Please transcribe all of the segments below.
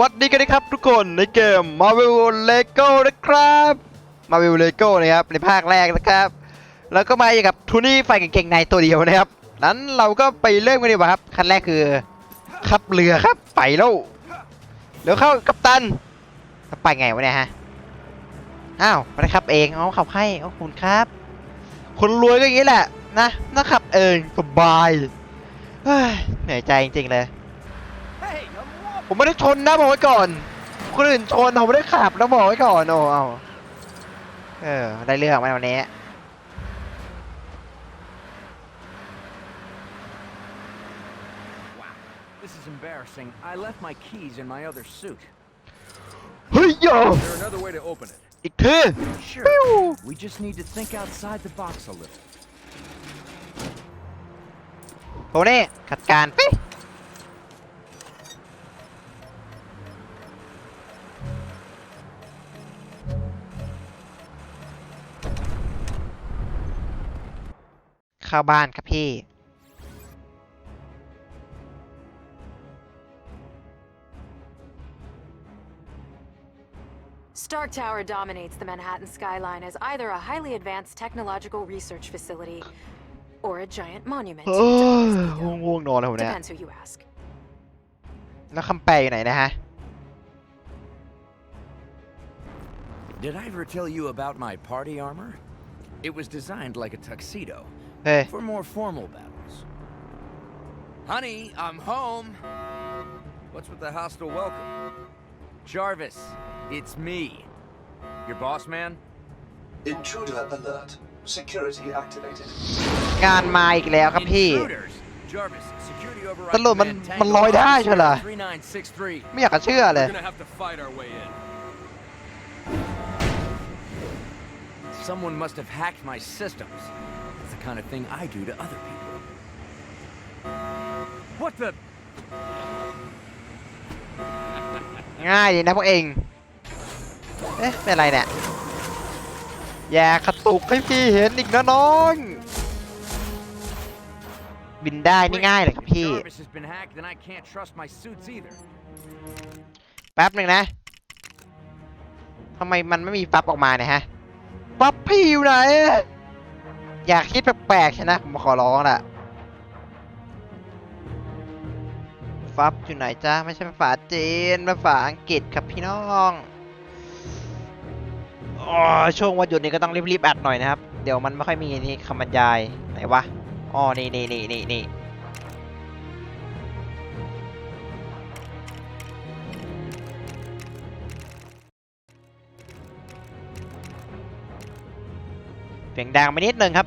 วัสดีกันนะครับทุกคนในเกม Marvel Lego นะครับ Marvel Lego นะครับในภาคแรกนะครับ แล้วก็มาอยู่กับทูนี่ไฟกางเกงในตัวเดียวนะครับนั้นเราก็ไปเริ่มกันดีกว่าครับขั้นแรกคือขับเรือครับไปแล้วเดี๋ยวเข้ากัปตันไปไงวะเนี่ยฮะอ้าวไปขับเองเอาขับให้เอาคุณครับ คนรวยก็อย่างนี้แหละนะน่าขับเองสบายเหนื่อยใจจริงๆเลย ผมไม่ได้ชนนะบอกไว้ก่อนคนอื่นชนผมไม่ได้ขับนะบอกไว้ก่อนโอ้เอาเออได้เรื่องไหมวันนี้ Wow, this is embarrassing. I left my keys in my other suit. เฮ้ยโย Is there another way to open it? อีกที Sure. Pew! We just need to think outside the box a little. โทนี่ขัดการปิ๊ เข้าบ้านครับพี่ Stark Tower dominates the Manhattan skyline as either a highly advanced technological research facility or a giant monument. เอ to อ Thomas Ego. ง่วงๆนอนแล้วผมเนี่ย Depends who you ask. แล้วคำแปลอยู่ไหนนะฮะ Did I ever tell you about my party armor? It was designed like a tuxedo เฮ้ย for more formal battles. Honey, I'm home. What's with the hostile welcome? Jarvis, it's me. Your boss man? Intruder alert. Security activated. งานมาอีกแล้วครับพี่ Intruders. Jarvis, security override ตำรวจมัน command มัน Tango ลอยได้ใช่เหรอ 3963. ไม่อยากจะเชื่อเลย We're gonna have to fight our way in. Someone must have hacked my systems. That's the kind of thing I do to other people. What the? ง่ายดีนะพวกเอง เอ๊ะ เป็นอะไรเนี่ย อย่ากระตุกให้พี่เห็นอีกนะน้อง บินได้นี่ง่ายเลยครับ If พี่ Jarvis has been hacked, then I can't trust my suits either. แป๊บหนึ่งนะ ทำไมมันไม่มีปั๊บออกมาเนี่ยฮะ ปั๊บพี่อยู่ไหน อยากคิดแปลกๆใช่นะผมขอร้องล่ะฟับอยู่ไหนจ้าไม่ใช่ภาษาจีนภาษาอังกฤษครับพี่น้องอ๋อช่วงวันหยุดนี้ก็ต้องรีบๆอัดหน่อยนะครับ เดี๋ยวมันไม่ค่อยมีนี่คำบรรยายไหนวะอ๋อนี่นี่นี่นี่นี่ เสียงดังไปนิดนึงครับ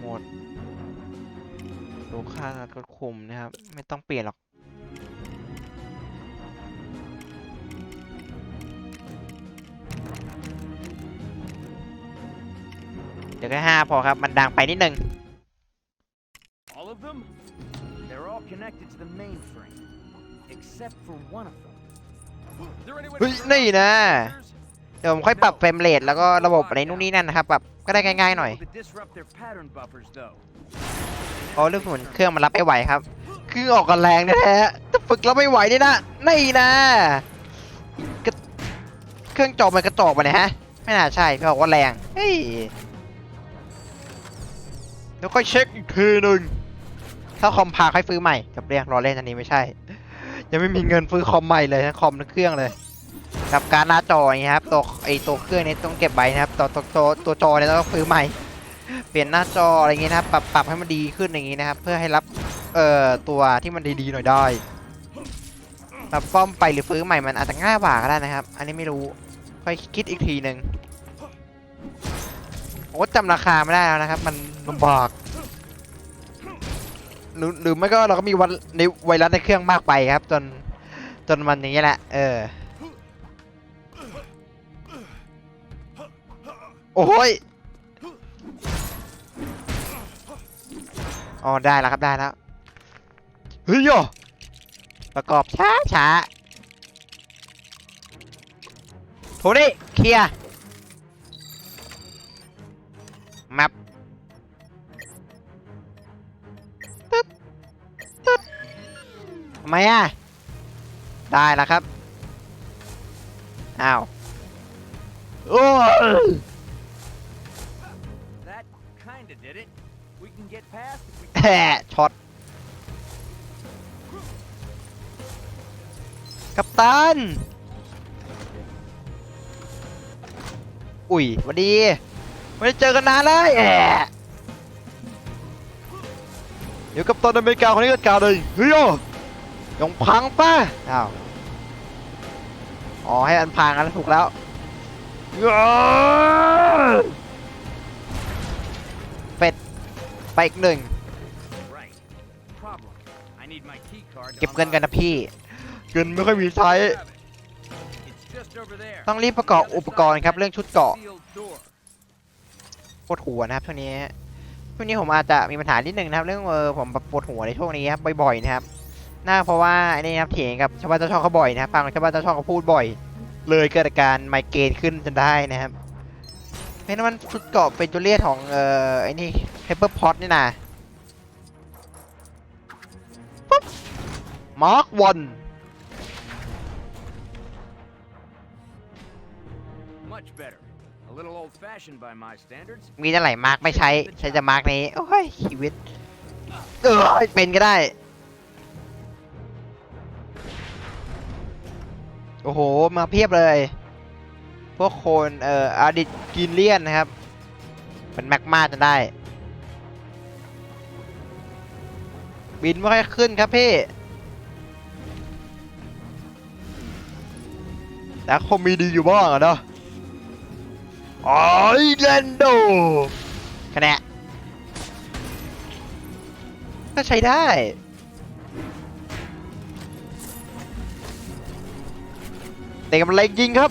หมดดูค่าก็คุมนะครับ ไม่ต้องเปลี่ยนหรอกเดี๋ยวแค่ห้าพอครับ มันดังไปนิดนึง All of them? They're all connected to the mainframe, except for one of them. Is there any way เฮ้ย to turn นี่ off นะ the เดี๋ยวผมค่อยปรับเฟรมเรทแล้วก็ระบบอะไรนู่นนี่นั่นนะครับปรับก็ได้ง่ายๆหน่อย Able to disrupt their pattern buffers, though. เพราะเรื่องเหมือนเครื่องมันรับไม่ไหวครับเครื่องออกกันแรงแท้ๆแต่ฝึกแล้วไม่ไหวนี่นะนี่นะเครื่องจอมันกระจอกมาเนี่ยฮะ ไม่น่าใช่พี่บอกว่าแรงเฮ้ยเดี๋ยวค่อยเช็คอีกทีหนึ่งถ้าคอมพาค่อยซื้อใหม่กับเรียกรอเล่นอันนี้ไม่ใช่ ยังไม่มีเงินซื้อคอมใหม่เลยทั้งคอมทั้งเครื่องเลย กับการหน้าจออย่างเงี้ยครับตัวไอตัวเครื่องนี้ต้องเก็บไว้นะครับตัวตัวตัวตัวจอเนี่ยต้องซื้อใหม่ เปลี่ยนหน้าจออะไรอย่างงี้นะครับปรับปรับให้มันดีขึ้นอย่างงี้นะครับ เพื่อให้รับเอ่อตัวที่มันดีๆหน่อยได้ปรับป้อมไปหรือฟื้นใหม่มันอาจจะง่ายกว่าก็ได้นะครับ อันนี้ไม่รู้ค่อยคิดอีกทีหนึ่งโอ้จำราคาไม่ได้แล้วนะครับ มันลำบากหรือหรือไม่ก็เราก็มีวันในไวรัสในเครื่องมากไปครับ จนจนมันอย่างนี้ยแหละเออ โอ้ยอ๋อได้แล้วครับได้แล้วเฮ้ยโยประกอบช้าช้าโทนี่เคลียร์แมปตึ๊ดตึ๊ดทำไมอะ ได้แล้วครับ อ้าว โอ้ แห่ช็อตกัปตัน อุ้ยวันดี ไม่ได้เจอกันนานเลยแอะเดี๋ยวกัปตันอเมริกาคนนี้ก็กล่าวเลยเฮ้ยโอ้ยงพังป่ะอ้าว อ๋อ ให้อันพังกันถูกแล้ว ไปอีกหนึ่ง right. Problem. I need my key card. to เก็บเงินกัน unlock นะพี่ เงินไม่ค่อยมีใช้ it. It's just over there. ต้องรีบประกอบอุปกรณ์ครับเรื่องชุดเกราะ Sealed door. ปวดหัวนะครับช่วงนี้ช่วงนี้ผมอาจจะมีปัญหานิดนึงนะครับ เรื่องเออผมแบบปวดหัวในช่วงนี้ครับบ่อยๆนะครับน่าเพราะว่าไอ้นี่ครับเถียงกับชาวบ้านเจ้าช่องเขาบ่อยนะครับฟังชาวบ้านเจ้าช่องเขาพูดบ่อย เลยเกิดอาการไมเกรนขึ้นจนได้นะครับ เป็นมันชุดเกราะเป็นตัวเลียของเอ่อไอ้นี่เฮเปอร์พอตนี่นะปุ๊บมาร์ควัน Much better. A little old-fashioned by my standards. มีแต่ไหลมาร์กไม่ใช้ ใช้แต่มาร์กนี้โอ้ยชีวิตเออเป็นก็ได้ โอ้โห มาเพียบเลยพ วกโคนเอ่ออาดิตกินเลียนนะครับ เป็นแมกมาจนได้ บินไม่ค่อยขึ้นครับพี่แต่คงมีดีอยู่บ้างอะเนาะไอแลนโดคะแนนก็ใช้ได้เตะกำลังยิงครับ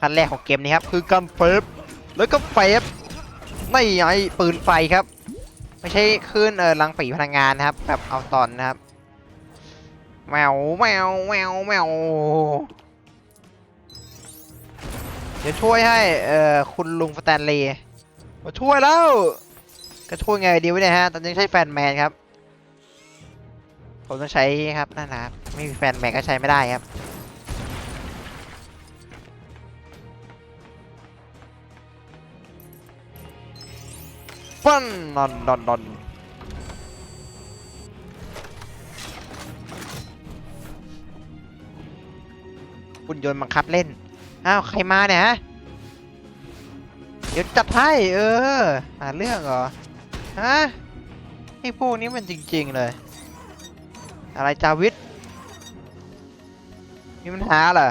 ขั้นแรกของเกมนี้ครับคือการเฟฟแล้วก็เฟฟไม่ไงปืนไฟครับ ไม่ใช่คลื่นเออรังฝีพลังงานนะครับแบบเอาตอนนะครับแมวแมวแมวแมวเดี๋ยวช่วยให้เอ่อคุณลุงสแตนลีย์มาช่วยแล้วก็ช่วยไงดีวะเนี่ยฮะตอนนี้ใช้แฟนแมนครับ ผมต้องใช้ครับนั่นนะครับไม่มีแฟนแมนก็ใช้ไม่ได้ครับ ฟันนอนนอนนอนหุ่นยนต์บังคับเล่น อ้าว ใครมาเนี่ยฮะ เดี๋ยวจัดให้ เออหาเรื่องเหรอ ฮะไอ้พวกนี้มันจริง ๆ เลย อะไรจาวิทมีปัญหาเหรอ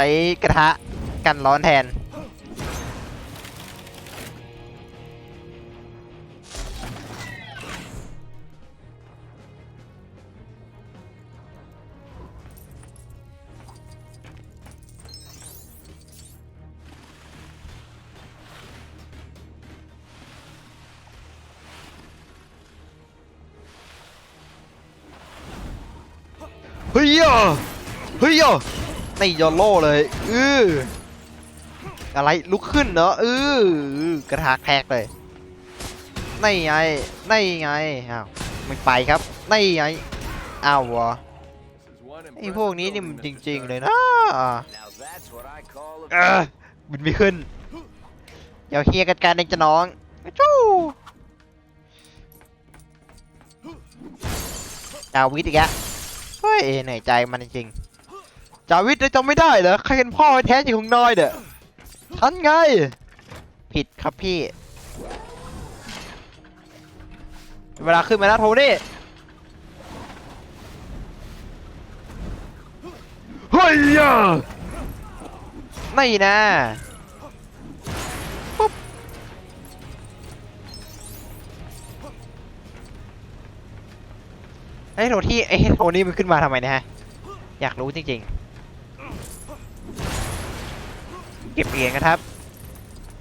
ช้กระทะกันร้อนแทน เฮ้ยอะเฮ้ยอะ นี่ยอโล่เลย อืออะไรลุกขึ้นเนาะอือกระทากแทกเลยนี่ไงนี่ไงอ้าวไม่ไปครับนี่ไงอ้าววะไอพวกนี้นี่มันจริง ๆ เลยนะเออบินไม่ขึ้นเดี๋ยวเฮียกันการเองจะน้องจู้ดาวิดอีกแล้วเฮ้ยเหนื่อยใจมันจริง จาวิดเลยจำไม่ได้เหรอใครเป็นพ่อแท้จริงของนอยเด้อฉันไง ผิดครับพี่ เวลาขึ้นมาแล้วโทนี่เฮ้ยอะไม่นะปุ๊บไอ้ยโทที่ไอ้โทนี่มันขึ้นมาทำไมเนะฮะ อยากรู้จริงๆ เก็บเหรียญกันครับ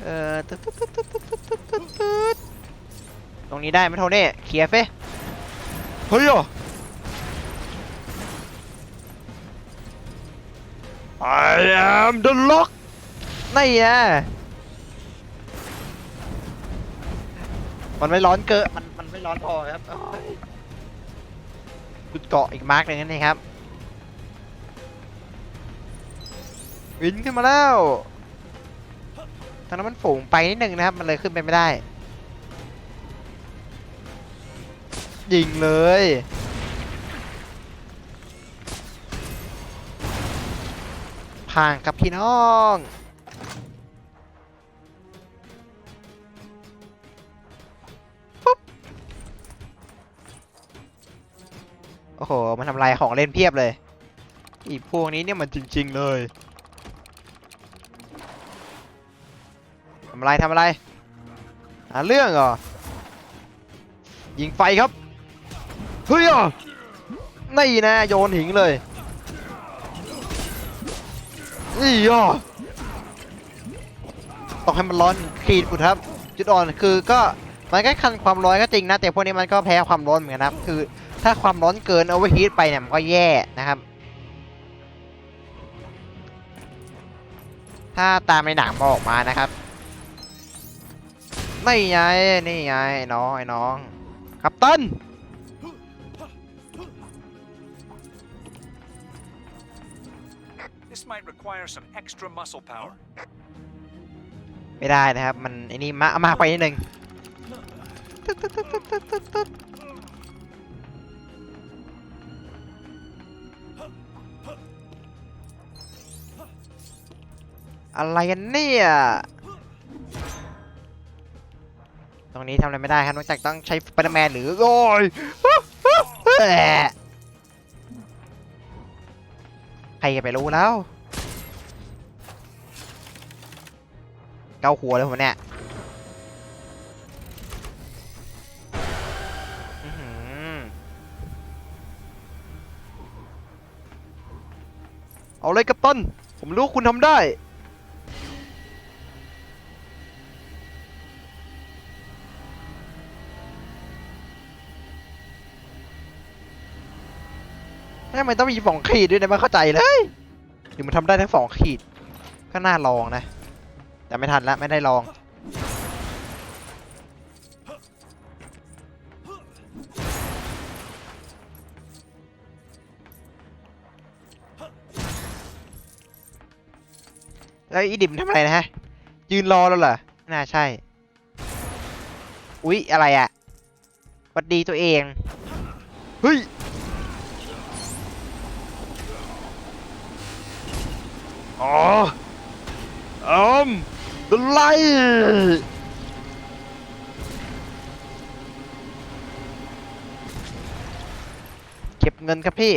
เอ่อตึ๊ดตึ๊ดตึ๊ดตึ๊ดตึ๊ดตึ๊ดตึ๊ดตึ๊ดตึ๊ดตรงนี้ได้ไหมโทนี่เคลียร์เฟ้เฮ้ยอะ I am the lock นี่อะมันไม่ร้อนเกินมันมันไม่ร้อนพอครับเอ้ยจุดเกาะอีกมาร์กหนึ่งนั่นเองครับ วินขึ้นมาแล้ว ทางนั้นมันฝูงไปนิดนึงนะครับ มันเลยขึ้นไปไม่ได้ ยิงเลย ผ่านกับพี่น้องปุ๊บโอ้โห มันทำลายของเล่นเพียบเลย อีพวกนี้เนี่ยมันจริง ๆ เลย อะไรทำอะไรหาเรื่องเหรอ ยิงไฟครับ เฮ้ยอะนี่นะโยนหิงเลยนี่อะต้องให้มันร้อนขีดปุดครับ จุดอ่อนคือก็มันก็คันความร้อนก็จริงนะ แต่พวกนี้มันก็แพ้ความร้อนเหมือนกันะครับ คือถ้าความร้อนเกินเอาไว้ฮีทไปเนี่ยมันก็แย่นะครับ ถ้าตามในหนังมาออกมานะครับ นี่ไงนี่ไงไอ้น้องไอ้น้องกัปตัน This might require some extra muscle power. ไม่ได้นะครับ มันไอ้นี่มามากไปนิดนึงตึ๊ดตึ๊ดตึ๊ดตึ๊ดตึ๊ดตึ๊ดอะไรกันเนี่ย รงนี้ทำอะไรไม่ได้ครับนอกจากต้องใช้สไปเดอร์แมนหรือโอ้ยใครจะไปรู้แล้วเกาหัวเลยผมเนี่ยเอาเลยกัปตัน ผมรู้คุณทำได้ ทำไมต้องมีสองขีดด้วยนะไม่เข้าใจเลยหรือมันทำได้ทั้งสองขีด ก็น่าลองนะ แต่ไม่ทันแล้วไม่ได้ลองแล้วอีดิมทำอะไรนะฮะ ยืนรอแล้วเหรอ น่าใช่ อุ๊ย อะไรอะหวัดดีตัวเอง เฮ้ย อ๋ออืม the light เก็บเงินครับพี่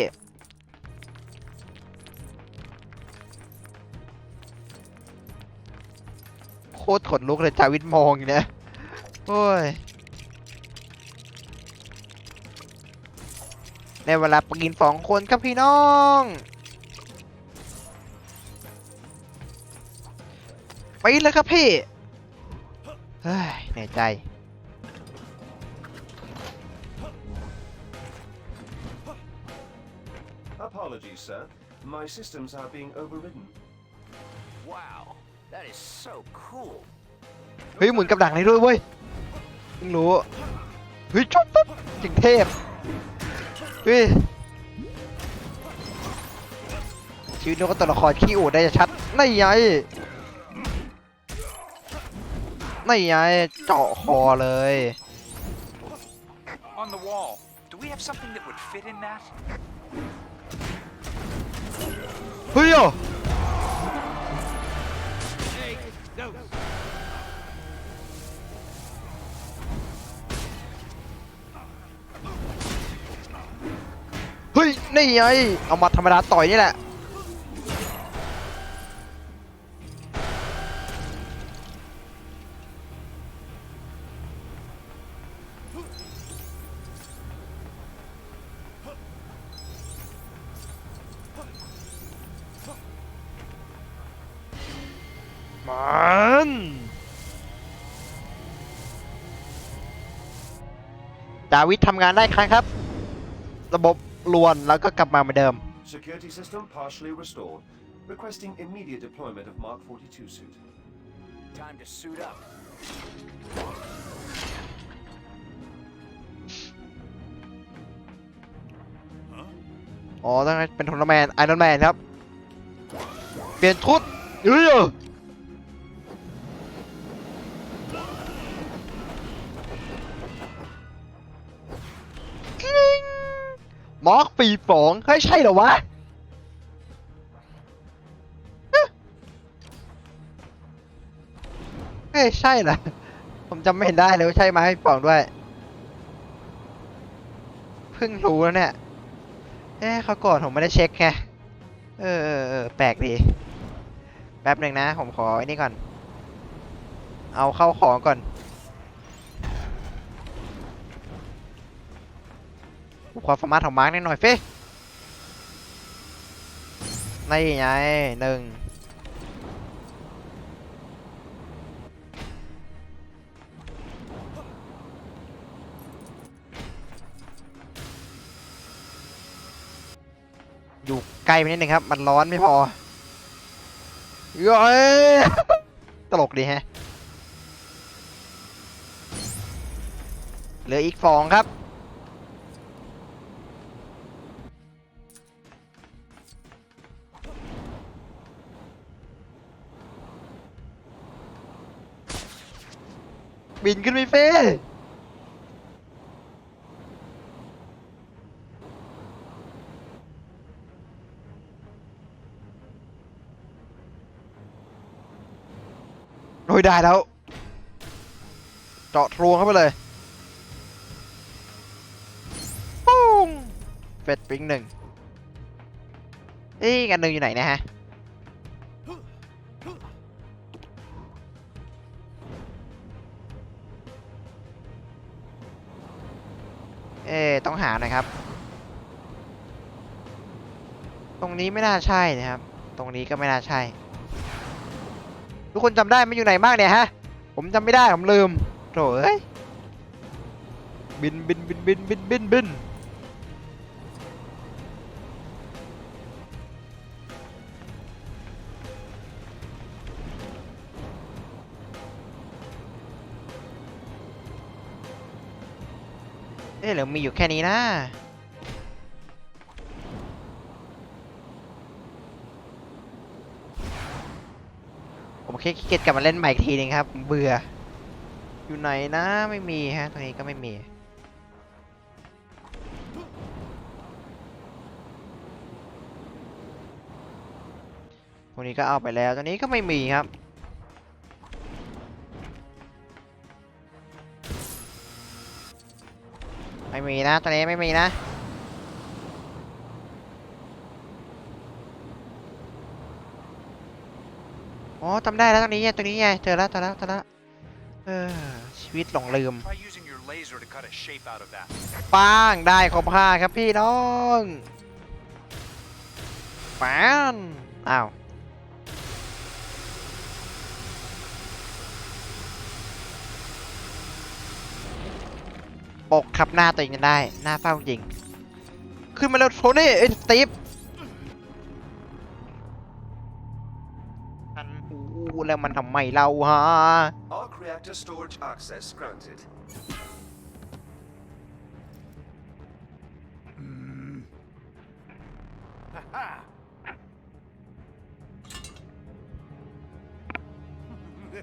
โคตรขนลุกเลยจาวิทมองอย่างเนี้ยโอ้ยในเวลาปีนสองคนครับพี่น้อง ไปเลยครับพี่ เฮ้ยเหนื่อยใจ Apologies, sir. My systems are being overridden. Wow, that is so cool. เฮ้ยหมุนกับดักได้ด้วยเว้ยเพิ่งรู้ เฮ้ยชอบปุ๊บจิงเทพ เฮ้ยชีวิตนกก็ตัวละครขี้อูดได้จะชัดนี่ไง นี่ไงเจาะคอเลย On the wall. Do we have something that would fit in that? เฮ้ยอะเฮ้ย นี่ไงเอามาธรรมดาต่อยนี่แหละ ดาวิดทำงานได้ครั้งครับ ระบบลวนแล้วก็กลับมาเหมือนเดิม Security system partially restored. Requesting immediate deployment of Mark 42 suit. Time to suit up. อ๋อต้องเป็นทอร์นาแมนไอรอนแมนครับ เปลี่ยนชุดเฮ้ย มาร์คปีสองเฮ้ยใช่เหรอวะเฮ้ยใช่เหรอ ผมจำไม่เห็นได้เลยว่าใช่ไหมปีสองด้วย เพิ่งรู้แล้วเนี่ย เอ๊ะเขาก่อนผมไม่ได้เช็คไง เออเออเออแปลกดี แป๊บหนึ่งนะ ผมขอไอ้นี่ก่อน เอาเข้าของก่อน ความสามารถของมาร์กนิดหน่อยเฟ้นี่ไงหนึ่งอยู่ใกล้ไปนิดนึงครับ มันร้อนไม่พอย้ยตลกดีแฮะ เหลืออีกสองครับ บินขึ้นไปเฟ้โอ้ยได้แล้ว เจาะทรวงเข้าไปเลยปุ้งเฟดปิงหนึ่งเอ้ยอีกอันหนึ่งอยู่ไหนนะฮะ หาหน่อยครับ ตรงนี้ไม่น่าใช่นะครับ ตรงนี้ก็ไม่น่าใช่ ทุกคนจำได้มันอยู่ไหนบ้างเนี่ยฮะ ผมจำไม่ได้ผมลืมโถ่เอ้ยบินบินบินบินบินบินบิน เอ๊ะหรือมีอยู่แค่นี้นะผมแค่ขี้เกียจกลับมาเล่นใหม่อีกทีนึงครับ เบื่อ อยู่ไหนนะไม่มีฮะตรงนี้ก็ไม่มี ตรงนี้ก็เอาไปแล้วตรงนี้ก็ไม่มีครับ ม่มีนะตอนนี้ไม่มีนะอ๋อจำได้แล้วตรงนี้ไงตรงนี้ไงเจอแล้วเจอแล้วเจอแล้วเออชีวิตหลงลืม Try using your laser to cut a shape out of that. ป้างได้ครบห้าครับพี่น้องปานอ้าว ปกขับหน้าตัวเองกันได้ หน้าเฝ้าจริง ขึ้นมาแล้วโทนี่เอ้ยสตีฟอันหูแล้วมันทำไมเราฮะ Arc reactor storage access granted.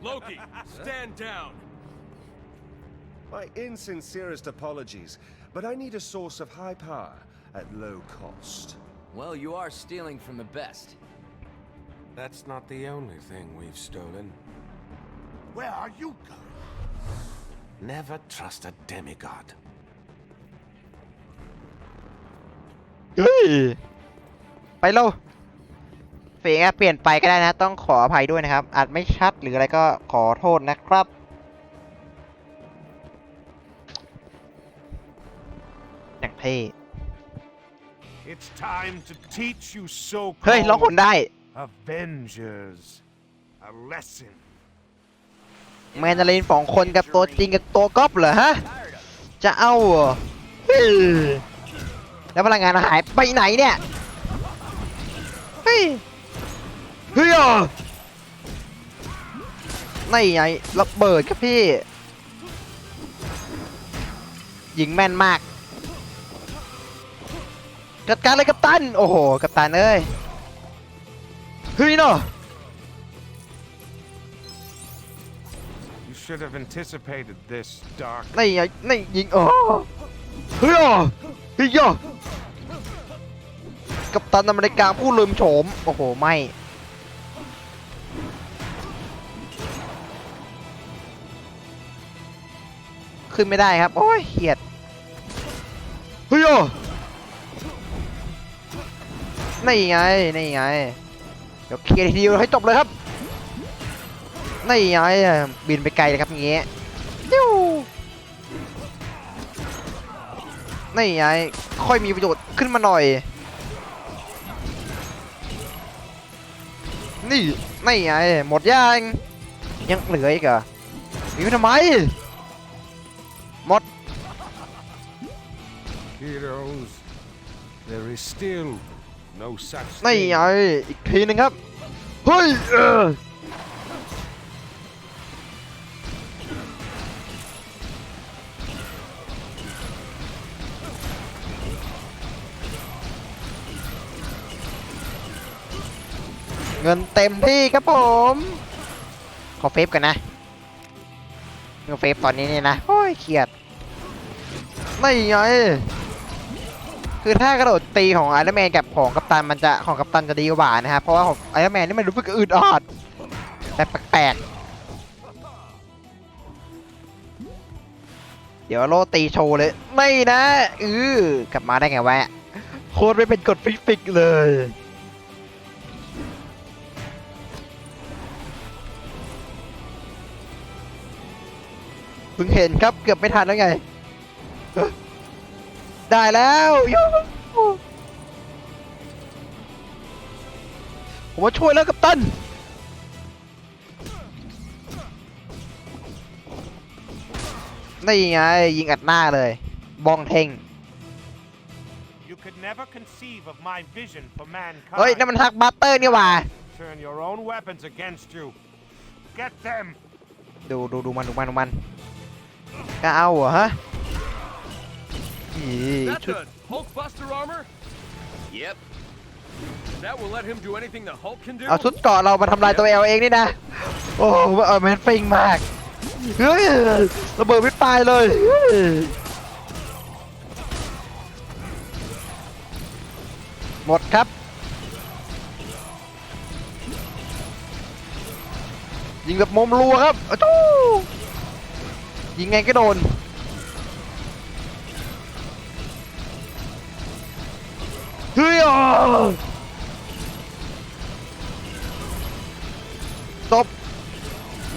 Loki, stand down. My insincerest apologies, but I need a source of high power at low cost. Well, you are stealing from the best. That's not the only thing we've stolen. Where are you going? Never trust a demigod. เฮ้ย ไปเร็วเสียงอาจเปลี่ยนไปก็ได้นะ ต้องขออภัยด้วยนะครับ อาจไม่ชัดหรืออะไรก็ขอโทษนะครับ เท่ It's time to teach you so เฮ้ยร้องคนได้ Avengers a lesson. แมนดารินสองคนกับตัวจริงกับตัวก๊อปเหรอฮะ จะเอาเหรอเฮ้ยแล้วพลังงานหายไปไหนเนี่ย เฮ้ย เฮ้ยอะนี่ไงระเบิดครับพี่ ยิงแม่นมาก จัดการเลยกัปตัน โอ้โห กัปตันเอ้ยเฮ้ยเนาะ You should have anticipated this, Doc. นี่ไงนี่ยิงอ๋อเฮ้ยอะเฮ้ยอะกัปตันอเมริกาผู้ลืมโฉม โอ้โห ไม่ ขึ้นไม่ได้ครับ โอ้ยเขียดเฮ้ยอะ นี่ไงนี่ไงเดี๋ยวเคลียร์ทีเดียวให้จบเลยครับนี่ไงบินไปไกลเลยครับเงี้ยยูนี่ไงค่อยมีประโยชน์ขึ้นมาหน่อย นี่นี่ไงหมดยังยังเหลืออีกเหรอมีทำไมหมด Heroes, there is still No นี่ไงอีกทีหนึงครับ เฮ้ยเออเงินเต็มที่ครับผม ขอเฟฟกันนะเงินเฟฟตอนนี้นี่นะ โอ้ยเครียด ไม่ไง คือถ้ากระโดดตีของไอรอนแมนกับของกัปตันมันจะของกัปตันจะดีกว่านะครับเพราะว่าของไอรอนแมนนี่มันรู้สึกอึดอัดแบบแปลกๆเดี๋ยวโลตีโชว์เลย ไม่นะอือกลับมาได้ไงวะโคตรไม่เป็นกฎฟิกๆเลยเพิ่งเห็นครับเกือบไม่ทันแล้วไง ได้แล้วยูหูผมมาช่วยแล้วกัปตันนี่ไงยิงอัดหน้าเลยบองเทง You could never conceive of my vision for เฮ้ยนั่น mankind. มันฮักบัตเตอร์นี่หว่า Turn your own weapons against you. Get them. ดูดูดูมันดูมันดูมันก็เอาเหรอฮะ อี That ชุด the Hulkbuster armor? Yep. That will let him do anything the Hulk can do? เอาชุดเกราะเรามาทำลายตัวเอลเองนี่นะ โอ้โหเออแมนฟิงมากเฮ้ยระเบิดไม่ตายเลยเฮ้ยหมดครับ ยิงแบบมุมรัวครับอะจู้ยิงไงก็โดน เฮ้ยตบ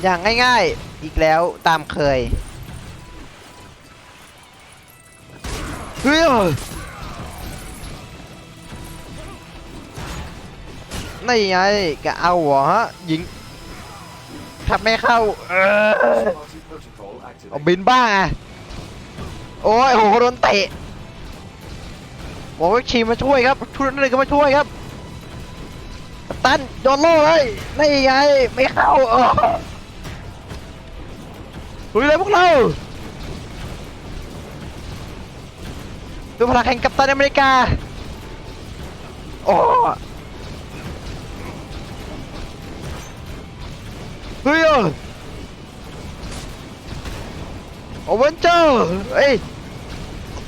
อย่างง่ายๆ อีกแล้วตามเคย เฮ้ยนี่ไงกะเอาหรอฮะยิงทำไม่เข้า เออเอาบินบ้างอะโอ้ยโหโดนเตะ บอกว่าชีมาช่วยครับชุดนั้นเลยก็มาช่วยครับกัปตันโดนโล่เลยนี่ไงไม่เข้าออลุยเลยพวกเราดูพลังแห่งกัปตันอเมริกาโอ้เฮ้ยโอเวนเจอร์เฮ้ย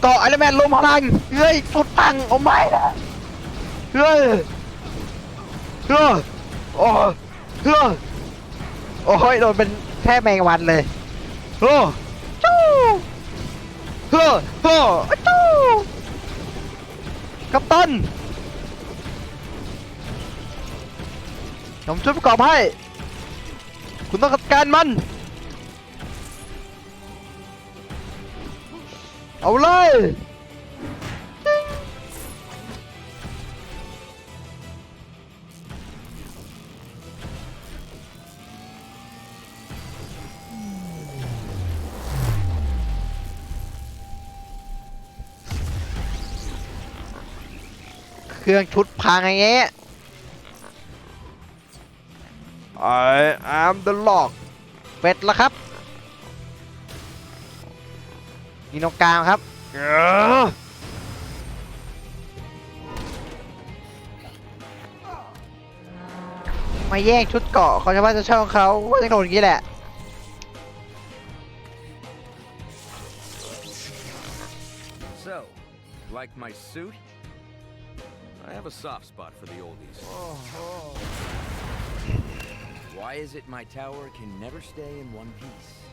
ต่อไอรอนแมนลมพลังเฮ้ยสุดตังโอ้ไม่นะเฮ้ยเฮ้ยโอ้เฮ้ยโอ้ยโดนเป็นแค่แมงวันเลยโอ้จู้เฮ้ยเฮ้ยจู้กัปตันผมช่วยประกอบให้ คุณต้องจัดการมัน เอาเลยเครื่องชุดพังไงเงี้ย I am the lock เป็ดแล้วครับ นี่ตรงกลางครับเอ้อมาแย่งชุดเกาะเขาจะว่าจะช่องเขาว่าจะโดนอย่างนี้แหละ So, like my suit? I have a soft spot for the oldies. Why is it my tower can never stay in one piece?